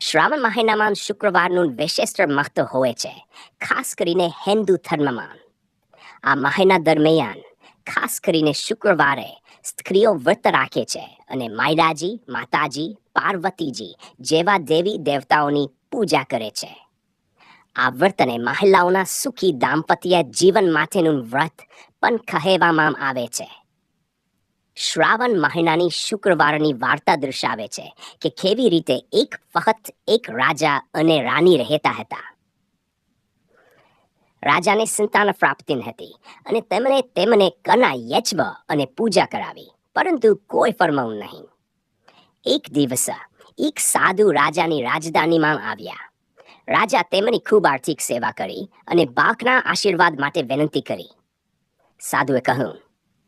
શ્રાવણ મહિનામાં શુક્રવારનું વિશિષ્ટ મહત્વ હોય છે, ખાસ કરીને હિન્દુ ધર્મમાં. આ મહિના દરમિયાન ખાસ કરીને શુક્રવારે સ્ત્રીઓ વ્રત રાખે છે અને માયરાજી, માતાજી, પાર્વતીજી જેવા દેવી દેવતાઓની પૂજા કરે છે. આ વ્રતને મહિલાઓના સુખી દાંપત્ય જીવન માટેનું વ્રત પણ કહેવામાં આવે છે. શ્રાવણ મહિનાની શુક્રવારની વાર્તા દર્શાવે છે કે કેવી રીતે એક વખત એક રાજા અને રાણી રહેતા હતા. રાજાને સંતાન પ્રાપ્તિ હતી અને તેમણે તેમને કના, યજ્ઞ અને પૂજા કરાવી, પરંતુ કોઈ ફરમાવું નહીં. એક દિવસ એક સાધુ રાજાની રાજધાનીમાં આવ્યા. રાજા તેમની ખૂબ આર્થિક સેવા કરી અને બાકના આશીર્વાદ માટે વિનંતી કરી. સાધુએ કહ્યું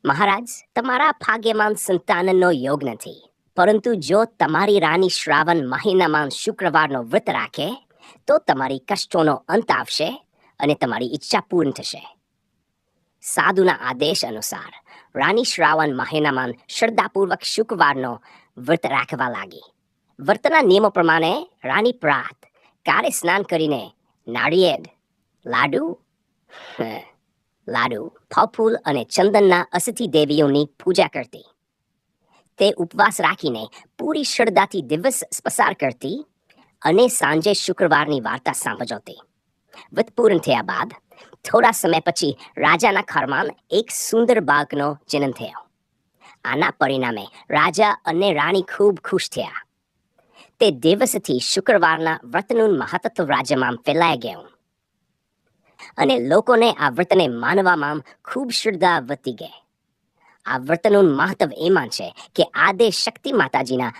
મહારાજ, તમારા ભાગ્યમાન સંતાનનો યોગ નથી. પરંતુ જો તમારી રાની શ્રાવણ મહિનામાં શુક્રવારનો વ્રત રાખે, તો તમારી કષ્ટોનો અંત આવશે અને તમારી ઈચ્છા પૂર્ણ થશે. સાધુના આદેશ અનુસાર રાની શ્રાવણ મહિનામાં શ્રદ્ધાપૂર્વક શુક્રવારનો વ્રત રાખવા લાગી. વ્રતના નિયમો પ્રમાણે રાની પ્રાત, કારે સ્નાન કરીને નાળિયેર, લાડુ લાડુ, ફળફૂલ અને ચંદનના અસથી દેવીઓની પૂજા કરતી. તે ઉપવાસ રાખીને પૂરી શ્રદ્ધાથી દિવસ પસાર કરતી અને સાંજે શુક્રવારની વાર્તા સાંભળતી. વ્રત થયા બાદ થોડા સમય પછી રાજાના ઘરમાં એક સુંદર બાળકનો જન્મ થયો. આના પરિણામે રાજા અને રાણી ખૂબ ખુશ થયા. તે દિવસથી શુક્રવારના વ્રતનું મહત્વ રાજ્યમાં ફેલાઈ ગયું. અને લોકોને આ વ્રતને માનવામાં ખૂબ શ્રદ્ધા વધતી ગઈ. આ વ્રતનું મહત્વ એમાં છે કે આદે શક્તિ માતાજીના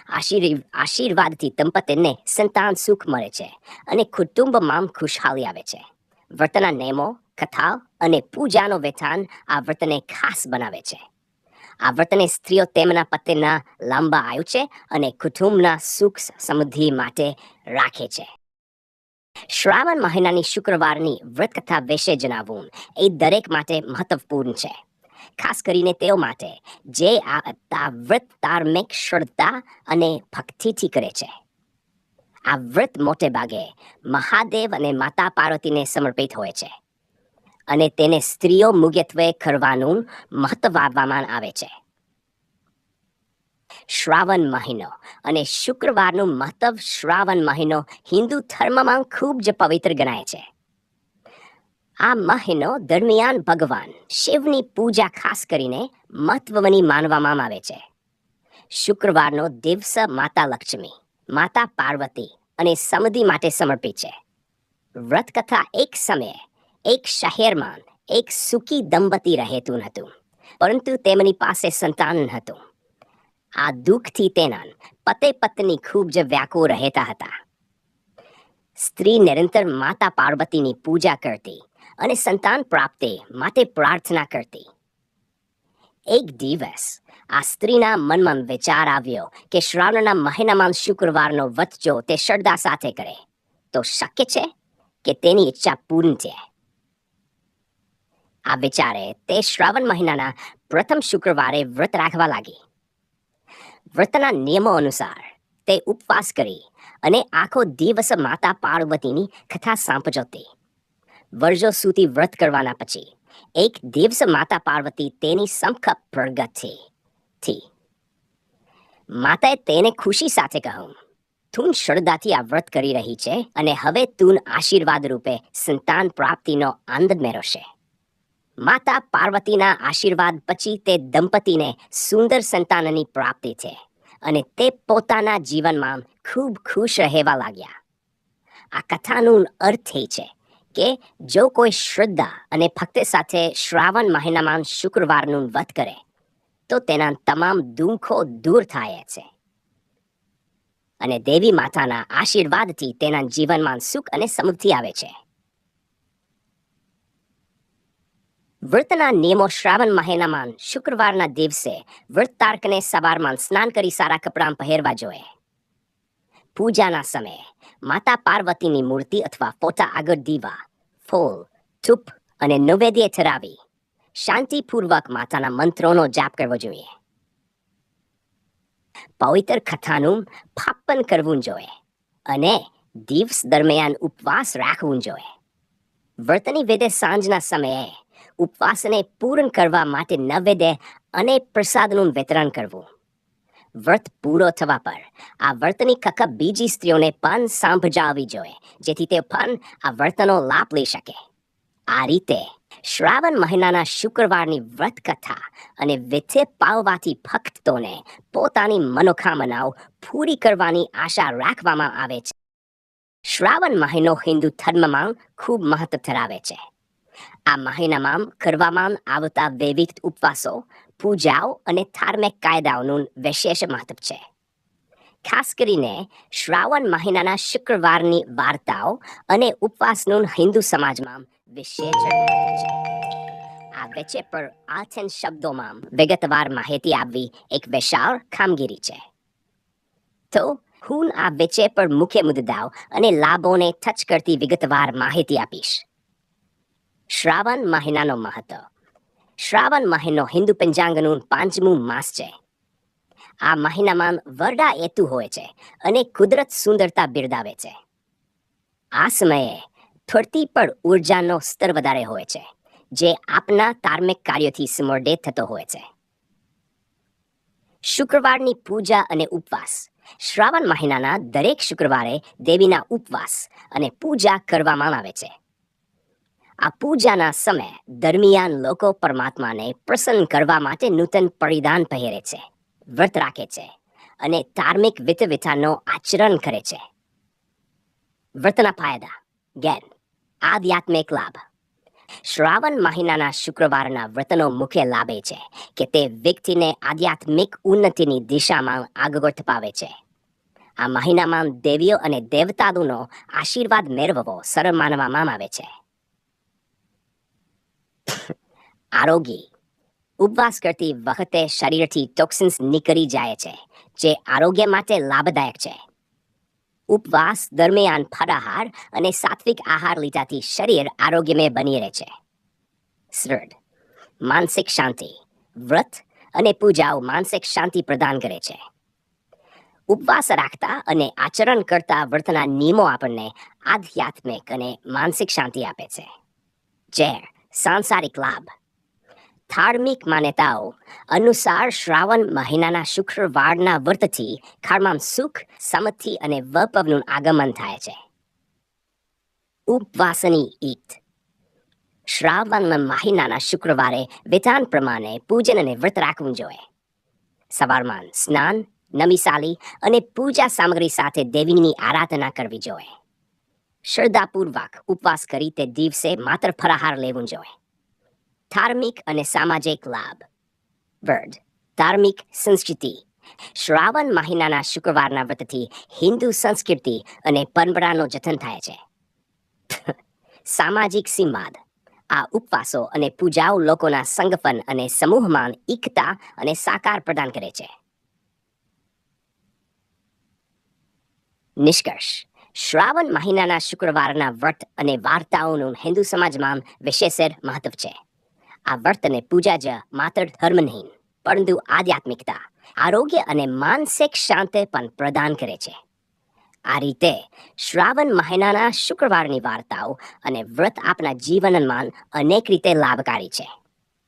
આશીર્વાદથી દંપતીને સંતાન સુખ મળે છે અને કુટુંબમાં ખુશહાલી આવે છે. વ્રતના નિયમો કથા અને પૂજાનો વેઠાણ આ વ્રતને ખાસ બનાવે છે. આ વ્રતને સ્ત્રીઓ તેમના પતિના લાંબા આયુ છે અને કુટુંબના સુખ સમૃદ્ધિ માટે રાખે છે. શ્રાવણ મહિનાની શુક્રવારની વ્રત કથા વિશે જણાવવું એ દરેક માટે મહત્વપૂર્ણ છે. ખાસ કરીને તેઓ માટે, જે આ વ્રત ધાર્મિક શ્રદ્ધા અને ભક્તિથી કરે છે. આ વ્રત મોટે ભાગે મહાદેવ અને માતા પાર્વતીને સમર્પિત હોય છે. અને તેને સ્ત્રીઓ મુખ્યત્વે કરવાનું મહત્વ આપવામાં આવે છે. શ્રાવણ મહિનો અને શુક્રવારનું મહત્વ શ્રાવણ મહિનો હિન્દુ ધર્મમાં ખૂબ જ પવિત્ર ગણાય છે. આ મહિનો દરમિયાન ભગવાન શિવની પૂજા ખાસ કરીને મહત્વની માનવામાં આવે છે. શુક્રવારનો દિવસ માતા લક્ષ્મી, માતા પાર્વતી અને સમધિ માટે સમર્પિત છે. વ્રત કથા એક સમયે એક શહેરમાં એક સુખી દંપતી રહેતું હતું પરંતુ તેમની પાસે સંતાન હતું. આ દુઃખથી તેના પતે પત્ની ખૂબ જ વ્યાકુળ રહેતા હતા. સ્ત્રી નિરંતર માતા પાર્વતીની પૂજા કરતી અને સંતાન પ્રાપ્તે માટે પ્રાર્થના કરતી. એક દિવસ આ સ્ત્રીના મનમાં વિચાર આવ્યો કે શ્રાવણના મહિનામાં શુક્રવારનો વચજો તે શ્રદ્ધા સાથે કરે. તો શક્ય છે કે તેની ઈચ્છા પૂર્ણ છે આ વિચારે તે શ્રાવણ મહિનાના પ્રથમ શુક્રવારે વ્રત રાખવા લાગી. વ્રતના નિયમો અનુસાર તે ઉપવાસ કરી અને આખો દિવસ માતા પાર્વતીની કથા સાંભળતી વર્ષો સુધી વ્રત કરવાના પછી એક દિવસ માતા પાર્વતી તેની સમખ પ્રગટથી. માતાએ તેને ખુશી સાથે કહ્યું, તું શ્રદ્ધાથી આ વ્રત કરી રહી છે અને હવે તું આશીર્વાદ રૂપે સંતાન પ્રાપ્તિનો આનંદ મેળવશે. માતા પાર્વતીના આશીર્વાદ પછી તે દંપતીને સુંદર સંતાનની પ્રાપ્તિ છે અને તે પોતાના જીવનમાં ખૂબ ખુશ રહેવા લાગ્યા. આ કથાનું અર્થ એ છે કે જો કોઈ શ્રદ્ધા અને ભક્તિ સાથે શ્રાવણ મહિનામાં શુક્રવારનું વ્રત કરે, તો તેના તમામ દુઃખો દૂર થાય છે. અને દેવી માતાના આશીર્વાદથી તેના જીવનમાં સુખ અને સમૃદ્ધિ આવે છે. વ્રતના નિયમો શ્રાવણ મહિનામાં શુક્રવારના દિવસે વ્રત તારકને સવારમાં સ્નાન કરી સારા કપડાં પહેરવા જોઈએ. પૂજાના સમયે માતા પાર્વતીની મૂર્તિ અથવા ફોટા આગળ દીવા, ફૂલ, ધૂપ અને નૈવેદ્ય ચરાવી શાંતિપૂર્વક માતાના મંત્રોનો જાપ કરવો જોઈએ. પવિત્ર કથાનું ફાપન કરવું જોઈએ અને દિવસ દરમિયાન ઉપવાસ રાખવું જોઈએ. વ્રતની વેદે સાંજના સમયે ઉપવાસને પૂર્ણ કરવા માટે નવેદે અને પ્રસાદનું વિતરણ કરવું. વ્રત પૂરો થવા પર આ વ્રતની કકપ બીજી સ્ત્રીઓને પણ સાંભળાવી જોઈએ, જેથી તે પણ આ વ્રતનો લાભ લઈ શકે. આ રીતે શ્રાવણ મહિનાના શુક્રવારની વ્રત કથા અને વિથે પાવવાથી ભક્તોને પોતાની મનોકામનાઓ પૂરી કરવાની આશા રાખવામાં આવે છે. શ્રાવણ મહિનો હિન્દુ ધર્મમાં ખૂબ મહત્વ ધરાવે છે. આ મહિનામાં કરવામાં આવતા વૈવિધ ઉપવાસો, પૂજાઓ અને ધાર્મિક કાયદાઓનું વિશેષ મહત્વ છે. ખાસ કરીને શ્રાવણ મહિનાના શુક્રવારની વાર્તાઓ અને ઉપવાસનું હિન્દુ સમાજમાં વિશેષ છે. આ વિષય પર આથેન શબ્દોમાં વિગતવાર માહિતી આપવી એક વિશાળ કામગીરી છે. તો હું આ વિષય પર મુખ્ય મુદ્દાઓ અને લાભોને ટચ કરતી વિગતવાર માહિતી આપીશ. શ્રાવણ મહિનાનો મહત્વ. શ્રાવણ મહિનો હિન્દુ પંચાંગનું પાંચમું માસ છે. આ મહિનામાં વરડા એતુ હોય છે અને કુદરત સુંદરતા બિરદાવે છે. આ સમયે ધરતી પર ઉર્જાનો સ્તર વધારે હોય છે, જે આપના ધાર્મિક કાર્યોથી સમર્ડિત થતો હોય છે. શુક્રવારની પૂજા અને ઉપવાસ. શ્રાવણ મહિનાના દરેક શુક્રવારે દેવીના ઉપવાસ અને પૂજા કરવામાં આવે છે. આ પૂજાના સમય દરમિયાન લોકો પરમાત્માને પ્રસન્ન કરવા માટે નૂતન પરિધાન પહેરે છે, વ્રત રાખે છે અને ધાર્મિક વિતવિથાનો આચરણ કરે છે. વ્રતના ફાયદા, ગેન, આધ્યાત્મિક લાભ. શ્રાવણ મહિનાના શુક્રવારના વ્રતનો મુખ્ય લાભ એ છે કે તે વ્યક્તિને આધ્યાત્મિક ઉન્નતિની દિશામાં આગળ પાવે છે. આ મહિનામાં દેવીઓ અને દેવતાઓનો આશીર્વાદ મેળવવો સરળ માનવામાં આવે છે. આરોગી. ઉપવાસ કરતી વખતે શરીરથી ટોક્સિન્સ નીકળી જાય છે, જે આરોગ્ય માટે લાભદાયક છે. ઉપવાસ દરમિયાન ફળાહાર અને સાત્વિક આહાર લીધાથી શરીર આરોગ્યમય બની રહે છે. શ્રદ્ધ, માનસિક શાંતિ, વ્રત અને પૂજાઓ માનસિક શાંતિ પ્રદાન કરે છે. ઉપવાસ રાખતા અને આચરણ કરતા વ્રતના નિયમો આપણને આધ્યાત્મિક અને માનસિક શાંતિ આપે છે. ઝેર સાંસારિક લાભ. ધાર્મિક માન્યતાઓ અનુસાર શ્રાવણ મહિનાના શુક્રવારના વ્રતથી ખારમાં સુખ, સમૃદ્ધિ અને વૈભવનું આગમન થાય છે. ઉપવાસની ઈદ. શ્રાવણ મહિનાના શુક્રવારે વિધાન પ્રમાણે પૂજન અને વ્રત રાખવું જોઈએ. સવારમાં સ્નાન, નમીસાલી અને પૂજા સામગ્રી સાથે દેવીની આરાધના કરવી જોઈએ. શ્રદ્ધાપૂર્વક ઉપવાસ કરી તે દિવસે માત્ર ફરાહાર લેવું જોઈએ. ધાર્મિક અને સામાજિક લાભ. વર્ડ ધાર્મિક સંસ્કૃતિ. શ્રાવણ મહિનાના શુક્રવારના વ્રતથી હિન્દુ સંસ્કૃતિ અને પરંપરાનો જતન થાય છે. સામાજિક સંવાદ. આ ઉપવાસો અને પૂજાઓ લોકોના સંગઠન અને સમૂહમાં એકતા અને સાકાર પ્રદાન કરે છે. નિષ્કર્ષ. શ્રાવણ મહિનાના શુક્રવારના વ્રત અને વાર્તાઓનું હિન્દુ સમાજમાં વિશેષેર મહત્વ છે. આ વ્રત અને પૂજા જ માત્ર ધર્મ નહીં, પરંતુ આધ્યાત્મિકતા, આરોગ્ય અને માનસિક શાંતિ પણ પ્રદાન કરે છે. આ રીતે શ્રાવણ મહિનાના શુક્રવારની વાર્તાઓ અને વ્રત આપના જીવનમાં અનેક રીતે લાભકારી છે.